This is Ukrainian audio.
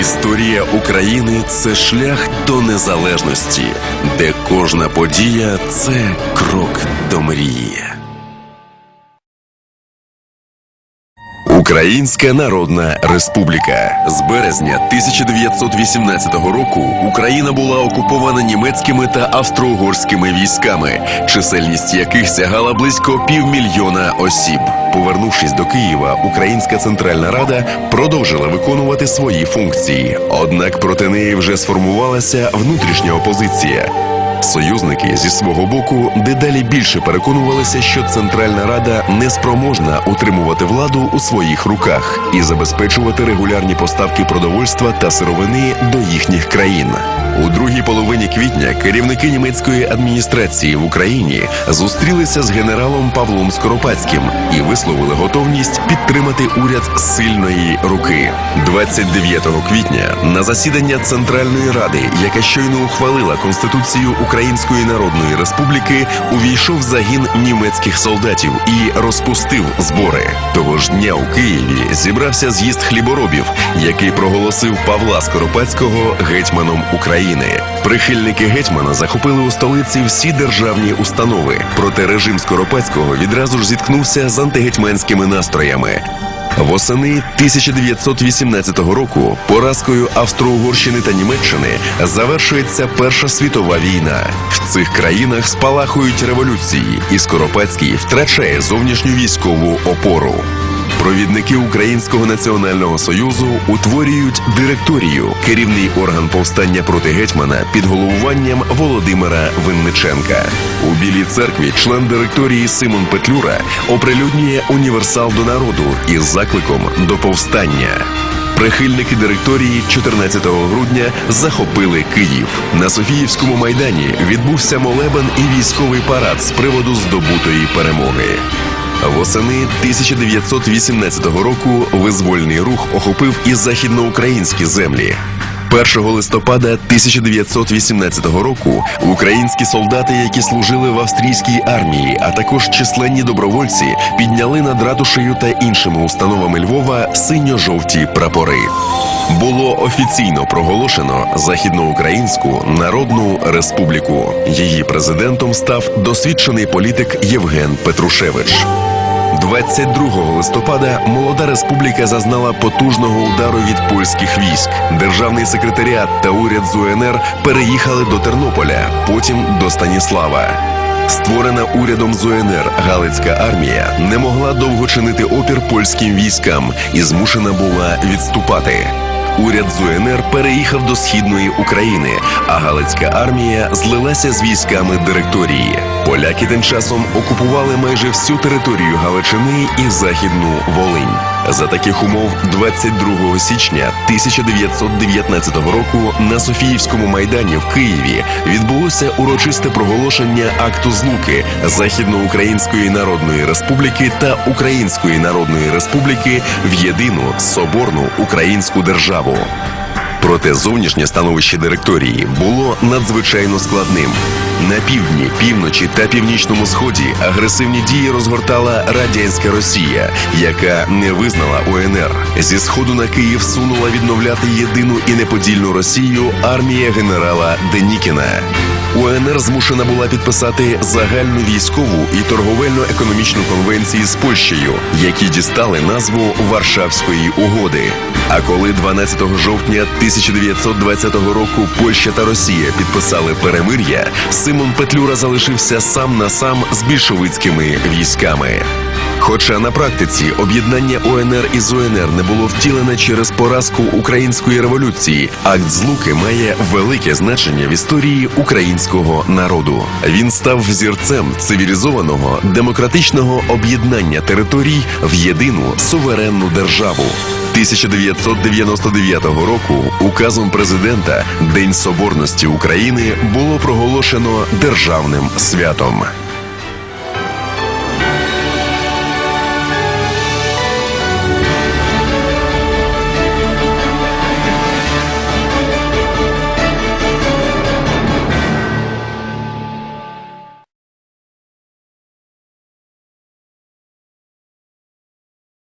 Історія України це шлях до незалежності, де кожна подія це крок до мрії. Українська Народна Республіка з березня 1918 року Україна була окупована німецькими та австро-угорськими військами, чисельність яких сягала близько півмільйона осіб. Повернувшись до Києва, Українська Центральна Рада продовжила виконувати свої функції. Однак проти неї вже сформувалася внутрішня опозиція. Союзники зі свого боку дедалі більше переконувалися, що Центральна Рада не спроможна утримувати владу у своїх руках і забезпечувати регулярні поставки продовольства та сировини до їхніх країн. У другій половині квітня керівники німецької адміністрації в Україні зустрілися з генералом Павлом Скоропадським і висловили готовність підтримати уряд сильної руки. 29 квітня на засідання Центральної Ради, яка щойно ухвалила Конституцію Української Народної Республіки, увійшов загін німецьких солдатів і розпустив збори. Того ж дня у Києві зібрався з'їзд хліборобів, який проголосив Павла Скоропадського гетьманом України. Прихильники гетьмана захопили у столиці всі державні установи. Проте режим Скоропадського відразу ж зіткнувся з антигетьманськими настроями. Восени 1918 року поразкою Австро-Угорщини та Німеччини завершується Перша світова війна. В цих країнах спалахують революції, і Скоропадський втрачає зовнішню військову опору. Провідники Українського національного союзу утворюють директорію, керівний орган повстання проти гетьмана під головуванням Володимира Винниченка. У Білій церкві член директорії Симон Петлюра оприлюднює універсал до народу із закликом до повстання. Прихильники директорії 14 грудня захопили Київ. На Софіївському майдані відбувся молебен і військовий парад з приводу здобутої перемоги. Восени 1918 року визвольний рух охопив і західноукраїнські землі. 1 листопада 1918 року українські солдати, які служили в австрійській армії, а також численні добровольці, підняли над ратушею та іншими установами Львова синьо-жовті прапори. Було офіційно проголошено Західноукраїнську Народну Республіку. Її президентом став досвідчений політик Євген Петрушевич. 22 листопада молода республіка зазнала потужного удару від польських військ. Державний секретаріат та уряд з УНР переїхали до Тернополя, потім до Станіслава. Створена урядом з УНР Галицька армія не могла довго чинити опір польським військам і змушена була відступати. Уряд з УНР переїхав до східної України, а Галицька армія злилася з військами директорії. Поляки тим часом окупували майже всю територію Галичини і Західну Волинь. За таких умов, 22 січня 1919 року на Софіївському майдані в Києві відбулося урочисте проголошення акту злуки Західноукраїнської Народної Республіки та Української Народної Республіки в єдину соборну українську державу. Проте зовнішнє становище директорії було надзвичайно складним. На півдні, півночі та північному сході агресивні дії розгортала радянська Росія, яка не визнала УНР. Зі сходу на Київ сунула відновляти єдину і неподільну Росію армія генерала Денікіна. УНР змушена була підписати загальну військову і торговельно-економічну конвенції з Польщею, які дістали назву Варшавської угоди. А коли 12 жовтня 1920 року Польща та Росія підписали перемир'я, Симон Петлюра залишився сам на сам з більшовицькими військами. Хоча на практиці об'єднання ОНР із УНР не було втілене через поразку української революції, акт злуки має велике значення в історії українського народу. Він став взірцем цивілізованого демократичного об'єднання територій в єдину суверенну державу. 1999 року указом президента День Соборності України було проголошено державним святом.